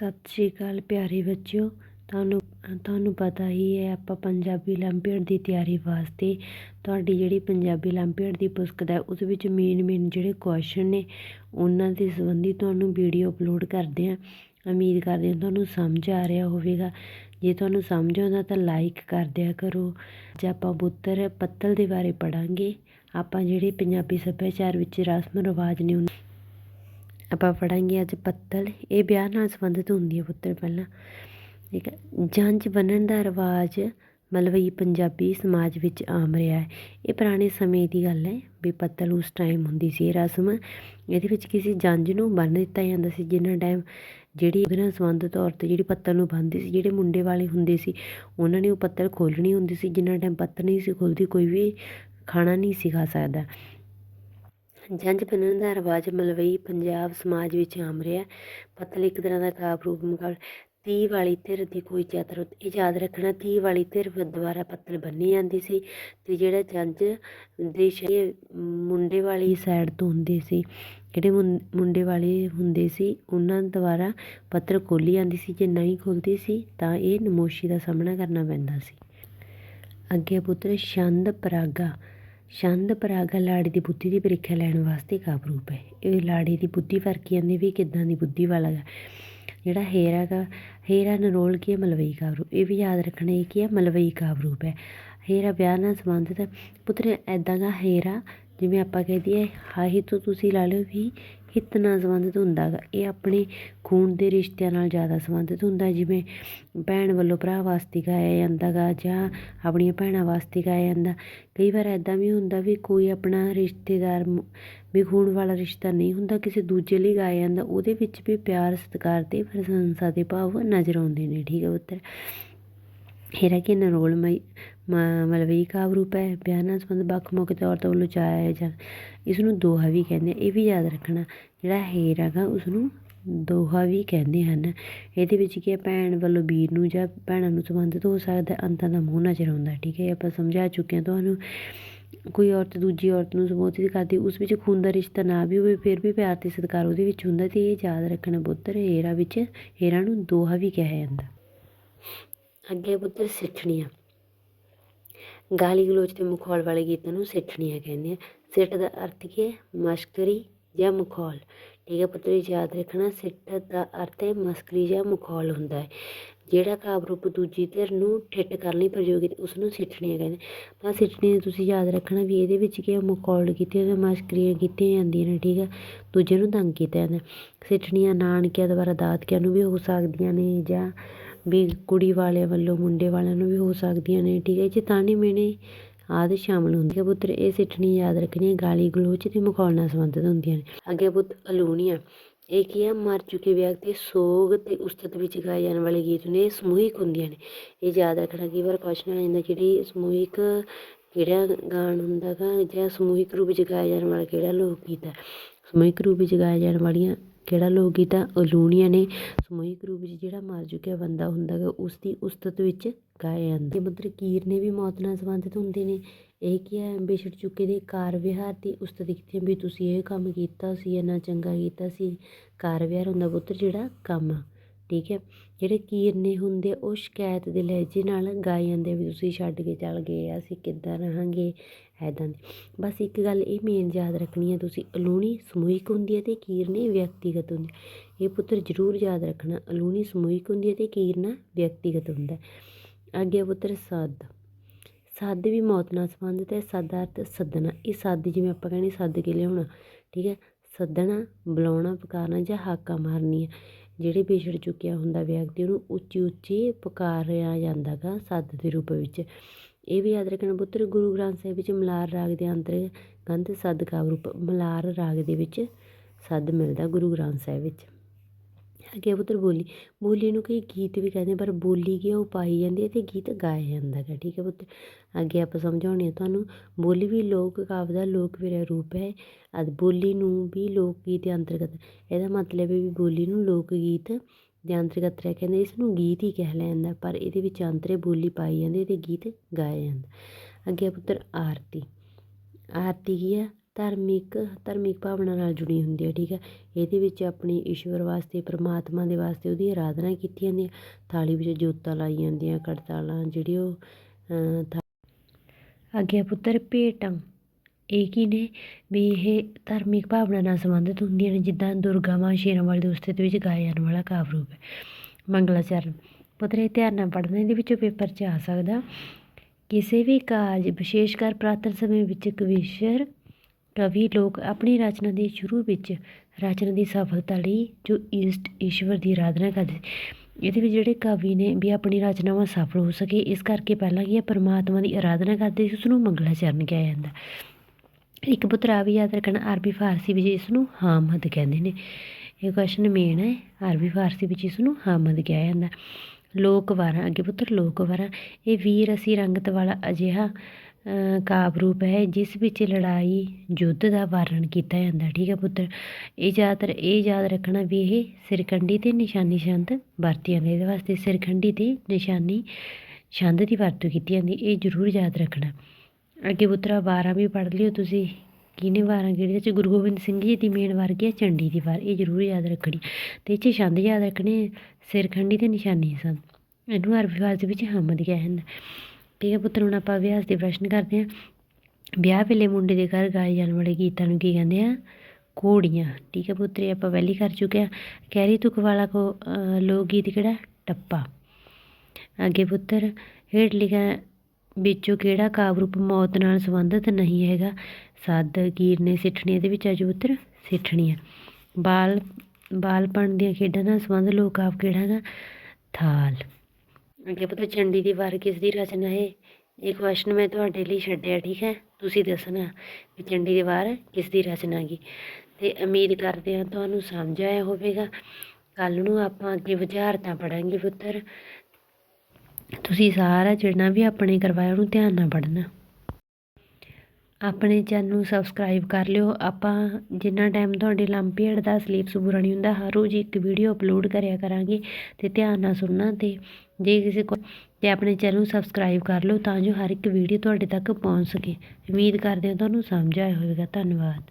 ਸਤਿ ਸ਼੍ਰੀ ਅਕਾਲ ਪਿਆਰੇ ਬੱਚਿਓ। ਤੁਹਾਨੂੰ ਤੁਹਾਨੂੰ ਪਤਾ ਹੀ ਹੈ, ਆਪਾਂ ਪੰਜਾਬੀ ਓਲੰਪੀਅਡ ਦੀ ਤਿਆਰੀ ਵਾਸਤੇ ਤੁਹਾਡੀ ਜਿਹੜੀ ਪੰਜਾਬੀ ਓਲੰਪੀਅਡ ਦੀ ਪੁਸਤਕ ਹੈ, ਉਸ ਵਿੱਚ ਮੇਨ ਮੇਨ ਜਿਹੜੇ ਕੁਐਸਚਨ ਨੇ, ਉਹਨਾਂ ਦੇ ਸੰਬੰਧੀ ਤੁਹਾਨੂੰ ਵੀਡੀਓ ਅਪਲੋਡ ਕਰਦੇ ਹਾਂ। ਉਮੀਦ ਕਰਦੇ ਹਾਂ ਤੁਹਾਨੂੰ ਸਮਝ ਆ ਰਿਹਾ ਹੋਵੇਗਾ। ਜੇ ਤੁਹਾਨੂੰ ਸਮਝ ਆਉਂਦਾ ਤਾਂ ਲਾਈਕ ਕਰ ਦਿਆ ਕਰੋ। ਅੱਜ ਆਪਾਂ ਬੁੱਤਰ ਪੱਤਲ ਦੇ ਬਾਰੇ ਪੜਾਂਗੇ ਆਪਾਂ ਜਿਹੜੇ ਪੰਜਾਬੀ ਸੱਭਿਆਚਾਰ ਵਿੱਚ ਰਸਮ ਰਿਵਾਜ ਨੇ ਆਪਾਂ ਪੜਾਂਗੇ ਅੱਜ ਪੱਤਲ। ਇਹ ਵਿਆਹ ਨਾਲ ਸੰਬੰਧਿਤ ਹੁੰਦੀ ਹੈ ਪੁੱਤਰ ਪਹਿਲਾਂ। ਠੀਕ ਹੈ। ਜੰਝ ਬੰਨਣ ਦਾ ਰਿਵਾਜ ਮਲਵਈ ਪੰਜਾਬੀ ਸਮਾਜ ਵਿੱਚ ਆਮ ਰਿਹਾ ਹੈ। ਇਹ ਪੁਰਾਣੇ ਸਮੇਂ ਦੀ ਗੱਲ ਹੈ ਵੀ ਪੱਤਲ ਉਸ ਟਾਈਮ ਹੁੰਦੀ ਸੀ। ਇਹ ਰਸਮ ਇਹਦੇ ਵਿੱਚ ਕਿਸੇ ਜੰਝ ਨੂੰ ਬੰਨ ਦਿੱਤਾ ਜਾਂਦਾ ਸੀ, ਜਿੰਨਾ ਟਾਈਮ ਜਿਹੜੀ ਉਹਦੇ ਨਾਲ ਸੰਬੰਧਿਤ ਔਰਤ ਜਿਹੜੀ ਪੱਤਲ ਨੂੰ ਬੰਨਦੀ ਸੀ, ਜਿਹੜੇ ਮੁੰਡੇ ਵਾਲੇ ਹੁੰਦੇ ਸੀ, ਉਹਨਾਂ ਨੇ ਉਹ ਪੱਤਲ ਖੋਲ੍ਹਣੀ ਹੁੰਦੀ ਸੀ। ਜਿੰਨਾ ਟਾਈਮ ਪੱਤਲ ਨਹੀਂ ਸੀ ਖੁੱਲ੍ਹਦੀ, ਕੋਈ ਵੀ ਖਾਣਾ ਨਹੀਂ ਸੀ ਖਾ ਸਕਦਾ। ਜੰਝ ਬੰਨਣ ਦਾ ਰਿਵਾਜ ਮਲਵਈ ਪੰਜਾਬ ਸਮਾਜ ਵਿੱਚ ਆਮ ਰਿਹਾ। ਪੱਤਲ ਇੱਕ ਤਰ੍ਹਾਂ ਦਾ ਕਾਵ ਰੂਪ ਮੁਕਾਬਲਾ ਤੀਹ ਵਾਲੀ ਧਿਰ ਦੀ ਕੋਈ ਚਾਦਰ ਇਹ ਯਾਦ ਰੱਖਣਾ ਤੀਹ ਵਾਲੀ ਧਿਰ ਦੁਆਰਾ ਪੱਤਲ ਬੰਨੀ ਜਾਂਦੀ ਸੀ ਅਤੇ ਜਿਹੜਾ ਜੰਝ ਦੇ ਸ਼ੇ ਮੁੰਡੇ ਵਾਲੀ ਸਾਈਡ ਤੋਂ ਹੁੰਦੇ ਸੀ, ਜਿਹੜੇ ਮੁੰ, ਮੁੰਡੇ ਵਾਲੇ ਹੁੰਦੇ ਸੀ, ਉਹਨਾਂ ਦੁਆਰਾ ਪੱਤਲ ਖੋਲ੍ਹੀ ਜਾਂਦੀ ਸੀ। ਜੇ ਨਹੀਂ ਖੁੱਲ੍ਹਦੀ ਸੀ ਤਾਂ ਇਹ ਨਮੋਸ਼ੀ ਦਾ ਸਾਹਮਣਾ ਕਰਨਾ ਪੈਂਦਾ ਸੀ। ਅੱਗੇ ਪੁੱਤਰ ਛੰਦ ਪਰਾਗਾ ਛੰਦ ਪਰਾਗਾ ਲਾੜੀ ਦੀ ਬੁੱਧੀ ਦੀ ਪ੍ਰੀਖਿਆ ਲੈਣ ਵਾਸਤੇ ਕਾਵਿ ਹੈ। ਇਹ ਲਾੜੀ ਦੀ ਬੁੱਧੀ ਫਰਕੀ ਜਾਂਦੀ ਵੀ ਕਿੱਦਾਂ ਦੀ ਬੁੱਧੀ ਵਾਲਾ ਗਾ। ਜਿਹੜਾ ਹੇਰਾ ਗਾ, ਹੇਰਾ ਨਰੋਲ ਕੀ ਹੈ, ਮਲਵਈ ਕਾਵਿ ਇਹ ਵੀ ਯਾਦ ਰੱਖਣਾ ਇਹ ਕੀ ਹੈ, ਮਲਵਈ ਕਾਵਿ ਹੈ। ਹੇਰਾ ਵਿਆਹ ਨਾਲ ਸੰਬੰਧਿਤ ਪੁੱਤਰ ਐਦਾਂ ਦਾ ਹੇਰਾ, ਜਿਵੇਂ ਆਪਾਂ ਕਹਿ ਦਈਏ, ਹਾਹੀ ਤੋਂ ਤੁਸੀਂ ਲਾ ਲਓ ਵੀ ਹਿੱਤ ਨਾਲ ਸੰਬੰਧਿਤ ਹੁੰਦਾ ਗਾ ਇਹ ਆਪਣੇ ਖੂਨ ਦੇ ਰਿਸ਼ਤਿਆਂ ਨਾਲ ਜ਼ਿਆਦਾ ਸੰਬੰਧਿਤ ਹੁੰਦਾ ਜਿਵੇਂ ਭੈਣ ਵੱਲੋਂ ਭਰਾ ਵਾਸਤੇ ਗਾਇਆ ਜਾਂਦਾ ਗਾ ਜਾਂ ਆਪਣੀਆਂ ਭੈਣਾਂ ਵਾਸਤੇ ਗਾਇਆ ਜਾਂਦਾ, ਕਈ ਵਾਰ ਇੱਦਾਂ ਵੀ ਹੁੰਦਾ ਵੀ ਕੋਈ ਆਪਣਾ ਰਿਸ਼ਤੇਦਾਰ ਵੀ ਖੂਨ ਵਾਲਾ ਰਿਸ਼ਤਾ ਨਹੀਂ ਹੁੰਦਾ, ਕਿਸੇ ਦੂਜੇ ਲਈ ਗਾਇਆ ਜਾਂਦਾ, ਉਹਦੇ ਵਿੱਚ ਵੀ ਪਿਆਰ, ਸਤਿਕਾਰ ਅਤੇ ਪ੍ਰਸ਼ੰਸਾ ਦੇ ਭਾਵ ਨਜ਼ਰ ਆਉਂਦੇ ਨੇ। ਠੀਕ ਹੈ ਪੁੱਤਰ? ਹੇਰਾ ਕੀ ਨਰੋਲਮਈ ਮਲਵਈ ਕਾਵਿ ਰੂਪ ਹੈ ਵਿਆਹ ਨਾਲ ਸੰਬੰਧ ਵੱਖ ਮੌਕੇ ਤੇ ਔਰਤਾਂ ਵੱਲੋਂ ਚਾਇਆ ਜਾਂ ਇਸ ਨੂੰ ਦੋਹਾ ਵੀ ਕਹਿੰਦੇ ਇਹ ਵੀ ਯਾਦ ਰੱਖਣਾ ਜਿਹੜਾ ਹੇਰ ਹੈਗਾ ਉਸ ਨੂੰ ਦੋਹਾ ਵੀ ਕਹਿੰਦੇ ਹਨ ਇਹਦੇ ਵਿੱਚ ਕੀ ਹੈ ਭੈਣ ਵੱਲੋਂ ਵੀਰ ਨੂੰ ਜਾਂ ਭੈਣਾਂ ਨੂੰ ਸੰਬੰਧਿਤ ਹੋ ਸਕਦਾ ਅੰਤਾਂ ਦਾ ਮੂੰਹ ਨਜ਼ਰ ਆਉਂਦਾ ਠੀਕ ਹੈ ਆਪਾਂ ਸਮਝਾ ਚੁੱਕੇ ਹਾਂ ਤੁਹਾਨੂੰ ਕੋਈ ਔਰਤ ਦੂਜੀ ਔਰਤ ਨੂੰ ਸੰਬੋਧਿਤ ਕਰਦੀ ਉਸ ਵਿੱਚ ਖੂਨ ਦਾ ਰਿਸ਼ਤਾ ਨਾ ਵੀ ਹੋਵੇ ਫਿਰ ਵੀ ਪਿਆਰ ਤੇ ਸਤਿਕਾਰ ਉਹਦੇ ਵਿੱਚ ਹੁੰਦਾ ਤੇ ਇਹ ਯਾਦ ਰੱਖਣਾ ਪੁੱਤਰ ਹੇਰਾ ਵਿੱਚ ਹੇਰਾ ਨੂੰ ਦੋਹਾ ਵੀ ਕਿਹਾ ਜਾਂਦਾ ਅੱਗੇ ਪੁੱਤਰ ਸਿੱਠਣੀਆਂ ਗਾਲੀ ਗਲੋਚ ਤੇ ਮਖੌਲ ਵਾਲੇ ਗੀਤਾਂ ਨੂੰ ਸਿੱਠਣੀਆਂ ਕਹਿੰਦੇ ਆ। ਸਿੱਟ ਦਾ ਅਰਥ ਕੀ ਹੈ? ਮਸ਼ਕਰੀ ਜਾਂ ਮਖੌਲ। ਠੀਕ ਹੈ ਪੁੱਤਰ, ਯਾਦ ਰੱਖਣਾ ਸਿੱਟ ਦਾ ਅਰਥ ਹੈ ਮਸਕਰੀ ਜਾਂ ਮਖੌਲ ਹੁੰਦਾ ਹੈ। ਜਿਹੜਾ ਕਾਵਿ ਰੂਪ ਦੂਜੀ ਧਿਰ ਨੂੰ ਠਿੱਠ ਕਰਨ ਲਈ ਪ੍ਰਯੋਗ ਕੀਤਾ ਉਸ ਨੂੰ ਸਿੱਠਣੀਆਂ ਕਹਿੰਦੇ। ਤਾਂ ਸਿੱਠਣੀਆਂ ਤੁਸੀਂ ਯਾਦ ਰੱਖਣਾ ਵੀ ਇਹਦੇ ਵਿੱਚ ਕੀ ਮਕੌਲ ਕੀਤੇ ਜਾਂ ਮਸਕਰੀਆਂ ਕੀਤੀਆਂ ਜਾਂਦੀਆਂ ਨੇ, ਠੀਕ ਹੈ ਦੂਜੇ ਨੂੰ ਤੰਗ ਕੀਤਾ ਜਾਂਦਾ। ਸਿੱਠਣੀਆਂ ਨਾਨਕਿਆਂ ਦੁਆਰਾ ਦਾਦਕਿਆਂ ਨੂੰ ਵੀ ਹੋ ਸਕਦੀਆਂ ਨੇ ਜਾਂ ਵੀ ਕੁੜੀ ਵਾਲਿਆਂ ਵੱਲੋਂ ਮੁੰਡੇ ਵਾਲਿਆਂ ਨੂੰ ਵੀ ਹੋ ਸਕਦੀਆਂ ਨੇ, ਠੀਕ ਹੈ ਜੀ ਤਾਣੇ ਮੇਣੇ ਆਦਿ ਸ਼ਾਮਲ ਹੁੰਦੀ ਹੈ ਪੁੱਤਰ, ਇਹ ਸਿੱਠਣੀ ਯਾਦ ਰੱਖਣੀ ਗਾਲੀ ਗਲੋਚ ਤੇ ਮਖੌਲ ਨਾਲ ਸੰਬੰਧਿਤ ਹੁੰਦੀਆਂ ਨੇ। ਅੱਗੇ ਪੁੱਤ, ਅਲੂਣੀਆਂ। ਇਹ ਕੀ ਆ? ਮਰ ਚੁੱਕੇ ਵਿਅਕਤੀ ਸੋਗ ਤੇ ਉਸਤਤ ਵਿੱਚ ਗਾਏ ਜਾਣ ਵਾਲੇ ਗੀਤ ਨੇ ਸਮੂਹਿਕ ਹੁੰਦੀਆਂ ਨੇ। ਇਹ ਯਾਦ ਰੱਖਣਾ ਕਈ ਵਾਰ ਕੁਐਸਚਨ ਆ ਜਾਂਦਾ ਜਿਹੜੀ ਸਮੂਹਿਕ ਕਿਹੜਾ ਗਾਣ ਹੁੰਦਾ ਗਾ ਜਾਂ ਸਮੂਹਿਕ ਰੂਪ ਵਿੱਚ ਗਾਇਆ ਜਾਣ ਵਾਲਾ ਕਿਹੜਾ ਲੋਕ ਗੀਤ ਹੈ ਸਮੂਹਿਕ ਰੂਪ ਵਿੱਚ ਗਾਇਆ ਜਾਣ ਵਾਲੀਆਂ ਕਿਹੜਾ ਲੋਕ ਗੀਤ ਆ? ਅਲੂਣੀਆਂ ਨੇ। ਸਮੂਹਿਕ ਰੂਪ ਵਿੱਚ ਜਿਹੜਾ ਮਰ ਚੁੱਕਿਆ ਬੰਦਾ ਹੁੰਦਾ ਗਾ ਉਸ ਦੀ ਉਸਤਤ ਵਿੱਚ ਗਾਏ ਜਾਂਦੇ ਮਤਲਬ ਕੀਰ ਨੇ ਵੀ ਮੌਤ ਨਾਲ ਸੰਬੰਧਿਤ ਹੁੰਦੇ ਨੇ। ਇਹ ਕੀ ਹੈ? ਵਿਛੜ ਚੁੱਕੇ ਦੇ ਕਾਰ ਵਿਹਾਰ ਦੀ ਉਸਤਤ ਕੀਤੀ ਵੀ ਤੁਸੀਂ ਇਹ ਕੰਮ ਕੀਤਾ ਸੀ, ਇੰਨਾ ਚੰਗਾ ਕੀਤਾ ਸੀ। ਕਾਰ ਵਿਹਾਰ ਹੁੰਦਾ ਪੁੱਤਰ ਜਿਹੜਾ ਕੰਮ। ਠੀਕ ਹੈ? ਜਿਹੜੇ ਕੀਰਨੇ ਹੁੰਦੇ, ਉਹ ਸ਼ਿਕਾਇਤ ਦੇ ਲਹਿਜੇ ਨਾਲ ਗਾਏ ਜਾਂਦੇ ਵੀ ਤੁਸੀਂ ਛੱਡ ਕੇ ਚੱਲ ਗਏ ਅਸੀਂ ਕਿੱਦਾਂ ਰਹਾਂਗੇ ਐਦਾਂ ਦੀ। ਬਸ ਇੱਕ ਗੱਲ ਇਹ ਮੇਨ ਯਾਦ ਰੱਖਣੀ ਹੈ, ਤੁਸੀਂ ਅਲੂਣੀ ਸਮੂਹਿਕ ਹੁੰਦੀ ਹੈ ਤੇ ਕੀਰਨੇ ਵਿਅਕਤੀਗਤ ਹੁੰਦੀ ਇਹ ਪੁੱਤਰ ਜ਼ਰੂਰ ਯਾਦ ਰੱਖਣਾ, ਅਲੂਣੀ ਸਮੂਹਿਕ ਹੁੰਦੀ ਹੈ ਤੇ ਕੀਰਨਾ ਵਿਅਕਤੀਗਤ ਹੁੰਦਾ ਅੱਗੇ ਪੁੱਤਰ, ਸੱਦ। ਸੱਦ ਵੀ ਮੌਤ ਨਾਲ ਸੰਬੰਧਿਤ ਹੈ, ਸੱਦ ਅਰਥ ਸੱਦਣਾ। ਇਹ ਸੱਦ ਜਿਵੇਂ ਆਪਾਂ ਕਹਿੰਦੇ ਸੱਦ ਕੇ ਲਿਆਉਣਾ, ਠੀਕ ਹੈ? ਸੱਦਣਾ, ਬੁਲਾਉਣਾ, ਪੁਕਾਰਨਾ ਜਾਂ ਹਾਕਾ ਮਾਰਨੀ ਹੈ। ਜਿਹੜੇ ਵਿਛੜ ਚੁੱਕਿਆ ਹੁੰਦਾ ਵਿਅਕਤੀ, ਉਹਨੂੰ ਉੱਚੀ ਉੱਚੀ ਪੁਕਾਰਿਆ ਜਾਂਦਾ ਗਾ ਸੱਦ ਦੇ ਰੂਪ ਵਿੱਚ। ਇਹ ਵੀ ਯਾਦ ਰੱਖਣਾ ਪੁੱਤਰ, ਗੁਰੂ ਗ੍ਰੰਥ ਸਾਹਿਬ ਵਿੱਚ ਮਲਾਰ ਰਾਗ ਦੇ ਅੰਤਰ ਗੰਧ ਸੱਦ ਕਾਵਿ ਰੂਪ ਮਲਾਰ ਰਾਗ ਦੇ ਵਿੱਚ ਸੱਦ ਮਿਲਦਾ ਗੁਰੂ ਗ੍ਰੰਥ ਸਾਹਿਬ ਵਿੱਚ। ਅੱਗੇ ਪੁੱਤਰ ਬੋਲੀ। ਬੋਲੀ ਨੂੰ ਕਈ ਗੀਤ ਵੀ ਕਹਿੰਦੇ, ਪਰ ਬੋਲੀ ਕੀ ਉਹ ਪਾਈ ਜਾਂਦੀ ਹੈ ਅਤੇ ਗੀਤ ਗਾਇਆ ਜਾਂਦਾ ਹੈ ਠੀਕ ਹੈ ਪੁੱਤਰ? ਅੱਗੇ ਆਪਾਂ ਸਮਝਾਉਣੇ ਆ ਤੁਹਾਨੂੰ, ਬੋਲੀ ਵੀ ਲੋਕ ਕਾਵਿ ਦਾ ਲੋਕ ਲੋਕਪ੍ਰਿਯ ਰੂਪ ਹੈ, ਅਦ ਬੋਲੀ ਨੂੰ ਵੀ ਲੋਕ ਗੀਤ ਦੇ ਅੰਤਰਗਤ। ਇਹਦਾ ਮਤਲਬ ਹੈ ਵੀ ਬੋਲੀ ਨੂੰ ਲੋਕ ਗੀਤ ਦੇ ਅੰਤਰਗਤ ਰਹਿ ਕਹਿੰਦੇ ਇਸ ਨੂੰ ਗੀਤ ਹੀ ਕਹਿ ਲੈਂਦਾ ਪਰ ਇਹਦੇ ਵਿੱਚ ਅੰਤਰੇ ਬੋਲੀ ਪਾਈ ਜਾਂਦੀ ਤੇ ਗੀਤ ਗਾਇਆ ਜਾਂਦਾ। ਅੱਗੇ ਪੁੱਤਰ ਆਰਤੀ। ਆਰਤੀ ਕੀ ਹੈ ਧਾਰਮਿਕ ਧਾਰਮਿਕ ਭਾਵਨਾ ਨਾਲ ਜੁੜੀ ਹੁੰਦੀ ਹੈ ਠੀਕ ਹੈ। ਇਹਦੇ ਵਿੱਚ ਆਪਣੇ ਈਸ਼ਵਰ ਵਾਸਤੇ ਪਰਮਾਤਮਾ ਦੇ ਵਾਸਤੇ ਉਹਦੀ ਆਰਾਧਨਾ ਕੀਤੀ ਜਾਂਦੀ ਹੈ। ਥਾਲੀ ਵਿੱਚ ਜੋਤਾਂ ਲਾਈਆਂ ਜਾਂਦੀਆਂ ਕੜਤਾਲਾਂ ਜਿਹੜੀ ਉਹ ਅ, ਥਾ- ਅੱਗੇ ਪੁੱਤਰ ਭੇਟਾਂ। ਇਹ ਕੀ ਨੇ? ਵੀ ਇਹ ਧਾਰਮਿਕ ਭਾਵਨਾ ਨਾਲ ਸੰਬੰਧਿਤ ਹੁੰਦੀਆਂ ਨੇ ਜਿੱਦਾਂ ਦੁਰਗਾ ਮਾਂ ਸ਼ੇਰਾਂ ਵਾਲੀ ਦੋਸਤੇ ਦੇ ਵਿੱਚ ਗਾਇਆ ਜਾਣ ਵਾਲਾ ਕਾਵਿ ਰੂਪ ਹੈ। ਮੰਗਲਾਚਰਨ ਪੁੱਤਰ ਇਹ ਧਿਆਨ ਨਾਲ ਪੜ੍ਹਨਾ ਇਹਦੇ ਵਿੱਚੋਂ ਪੇਪਰ 'ਚ ਆ ਸਕਦਾ। ਕਿਸੇ ਵੀ ਕਾਰਜ ਵਿਸ਼ੇਸ਼ ਕਰ ਪ੍ਰਾਤਨ ਸਮੇਂ ਵਿੱਚ ਕਵੀਸ਼ਰ ਕਵੀ ਲੋਕ ਆਪਣੀ ਰਚਨਾ ਦੇ ਸ਼ੁਰੂ ਵਿੱਚ ਰਚਨਾ ਦੀ ਸਫਲਤਾ ਲਈ ਜੋ ਈਸਟ ਈਸ਼ਵਰ ਦੀ ਅਰਾਧਨਾ ਕਰਦੇ ਇਹਦੇ ਵਿੱਚ ਜਿਹੜੇ ਕਵੀ ਨੇ ਵੀ ਆਪਣੀ ਰਚਨਾਵਾਂ ਸਫਲ ਹੋ ਸਕੇ, ਇਸ ਕਰਕੇ ਪਹਿਲਾਂ ਕੀ ਹੈ, ਪਰਮਾਤਮਾ ਦੀ ਆਰਾਧਨਾ ਕਰਦੇ ਸੀ ਉਸ ਨੂੰ ਮੰਗਲਾਚਰਨ ਕਿਹਾ ਜਾਂਦਾ। ਇੱਕ ਪੁੱਤਰ ਵੀ ਯਾਦ ਰੱਖਣਾ, ਅਰਬੀ ਫਾਰਸੀ ਵਿੱਚ ਇਸ ਨੂੰ ਹਾਮਦ ਕਹਿੰਦੇ ਨੇ। ਇਹ ਕੁਐਸਚਨ ਮੇਨ ਹੈ, ਅਰਬੀ ਫਾਰਸੀ ਵਿੱਚ ਇਸ ਨੂੰ ਹਾਮਦ ਕਿਹਾ ਜਾਂਦਾ। ਲੋਕ ਵਾਰਾਂ, ਅੱਗੇ ਪੁੱਤਰ ਲੋਕ ਵਾਰਾਂ। ਇਹ ਵੀਰ ਅਸੀਂ ਰੰਗਤ ਵਾਲਾ ਅਜਿਹਾ ਕਾਵਿ ਰੂਪ ਹੈ, ਜਿਸ ਵਿੱਚ ਲੜਾਈ, ਯੁੱਧ ਦਾ ਵਰਣਨ ਕੀਤਾ ਜਾਂਦਾ, ਠੀਕ ਹੈ ਪੁੱਤਰ? ਇਹ ਜ਼ਿਆਦਾਤਰ ਇਹ ਯਾਦ ਰੱਖਣਾ ਵੀ ਇਹ ਸਿਰਕੰਡੀ ਤੇ ਨਿਸ਼ਾਨੀ ਛੰਦ ਵਰਤੀ ਜਾਂਦੀ ਇਹਦੇ ਵਾਸਤੇ ਸਿਰਕੰਡੀ ਤੇ ਨਿਸ਼ਾਨੀ ਛੰਦ ਦੀ ਵਰਤੋਂ ਕੀਤੀ ਜਾਂਦੀ, ਇਹ ਜ਼ਰੂਰ ਯਾਦ ਰੱਖਣਾ। ਅੱਗੇ ਪੁੱਤਰਾ, ਵਾਰਾਂ ਵੀ ਪੜ੍ਹ ਲਿਓ ਤੁਸੀਂ। ਕਿਹਨੇ ਵਾਰਾਂ ਕਿਹੜੇ ਚ ਗੁਰੂ ਗੋਬਿੰਦ ਸਿੰਘ ਜੀ ਦੀ ਮੇਨ ਵਾਰ ਕੀ ਹੈ ਚੰਡੀ ਦੀ ਵਾਰ, ਇਹ ਜ਼ਰੂਰ ਯਾਦ ਰੱਖਣੀ। ਤੇ ਇਹ 'ਚ ਛੰਦ ਯਾਦ ਰੱਖਣੇ ਸਿਰਖੰਡੀ ਤੇ ਨਿਸ਼ਾਨੀ ਸਨ। ਇਹਨੂੰ ਅਰਬੀ ਦੇ ਵਿੱਚ ਹਮਦ ਗਿਆ ਜਾਂਦਾ ਠੀਕ ਹੈ ਪੁੱਤਰ, ਹੁਣ ਆਪਾਂ ਅਭਿਆਸ ਦੇ ਪ੍ਰਸ਼ਨ ਕਰਦੇ ਹਾਂ ਵਿਆਹ ਵੇਲੇ ਮੁੰਡੇ ਦੇ ਘਰ ਗਾਏ ਜਾਣ ਵਾਲੇ ਗੀਤਾਂ ਨੂੰ ਕੀ ਕਹਿੰਦੇ ਆ? ਘੋੜੀਆਂ। ਠੀਕ ਹੈ ਪੁੱਤਰ ਆਪਾਂ ਪਹਿਲੀ ਕਰ ਚੁੱਕੇ ਆ। ਕਹਿਰੀ ਤੁਕ ਵਾਲਾ ਕੋ ਲੋਕ ਗੀਤ ਕਿਹੜਾ? ਟੱਪਾ। ਅੱਗੇ ਪੁੱਤਰ, ਹੇਠ ਲਿਖਿਆ ਵਿੱਚੋਂ ਕਿਹੜਾ ਕਾਵਿ ਰੂਪ ਮੌਤ ਨਾਲ ਸੰਬੰਧਿਤ ਨਹੀਂ ਹੈਗਾ? ਸੱਦ, ਕੀਰਨੇ, ਸਿੱਠਣੀ, ਇਹਦੇ ਵਿੱਚ ਆਜੂ ਪੁੱਤਰ ਸਿੱਠਣੀਆਂ ਬਾਲ, ਬਾਲਪਣ ਦੀਆਂ ਖੇਡਾਂ ਨਾਲ ਸੰਬੰਧ ਲੋਕ ਕਾਵਿ ਕਿਹੜਾ ਹੈਗਾ? ਥਾਲ। ਅੱਗੇ ਪਤਾ ਚੰਡੀ ਦੀ ਵਾਰ ਕਿਸ ਦੀ ਰਚਨਾ ਹੈ? ਇਹ ਕੁਐਸਚਨ ਮੈਂ ਤੁਹਾਡੇ ਲਈ ਛੱਡਿਆ, ਠੀਕ ਹੈ? ਤੁਸੀਂ ਦੱਸਣਾ ਵੀ ਚੰਡੀ ਦੀ ਵਾਰ ਕਿਸ ਦੀ ਰਚਨਾ ਗੀ। ਤੇ ਉਮੀਦ ਕਰਦੇ ਹਾਂ ਤੁਹਾਨੂੰ ਸਮਝ ਆਇਆ ਹੋਵੇਗਾ। ਕੱਲ ਨੂੰ ਆਪਾਂ ਅੱਗੇ ਵਿਚਾਰਤਾ ਪੜਾਂਗੇ ਪੁੱਤਰ। ਤੁਸੀਂ ਸਾਰਾ ਜਿਹੜਾ ਵੀ ਆਪਣੇ ਕਰਵਾਇਆ ਉਹਨੂੰ ਧਿਆਨ ਨਾਲ ਪੜ੍ਹਨਾ। ਆਪਣੇ ਚੈਨਲ ਨੂੰ ਸਬਸਕ੍ਰਾਈਬ ਕਰ ਲਿਓ। ਆਪਾਂ ਜਿੰਨਾ ਟਾਈਮ ਤੁਹਾਡੇ ਲੰਪੀਅਰ ਦਾ ਸਲੀਪਸ ਪੂਰਾ ਨਹੀਂ ਹੁੰਦਾ, ਹਰ ਰੋਜ਼ ਇੱਕ ਵੀਡੀਓ ਅਪਲੋਡ ਕਰਿਆ ਕਰਾਂਗੇ ਤੇ ਧਿਆਨ ਨਾਲ ਸੁਣਨਾ ਤੇ ਜੇ ਕਿਸੇ ਕੋ ਤੇ ਆਪਣੇ ਚੈਨਲ ਨੂੰ ਸਬਸਕ੍ਰਾਈਬ ਕਰ ਲਓ ਤਾਂ ਜੋ ਹਰ ਇੱਕ ਵੀਡੀਓ ਤੁਹਾਡੇ ਤੱਕ ਪਹੁੰਚ ਸਕੇ। ਉਮੀਦ ਕਰਦੇ ਹਾਂ ਤੁਹਾਨੂੰ ਸਮਝ ਆਇਆ ਹੋਵੇਗਾ। ਧੰਨਵਾਦ।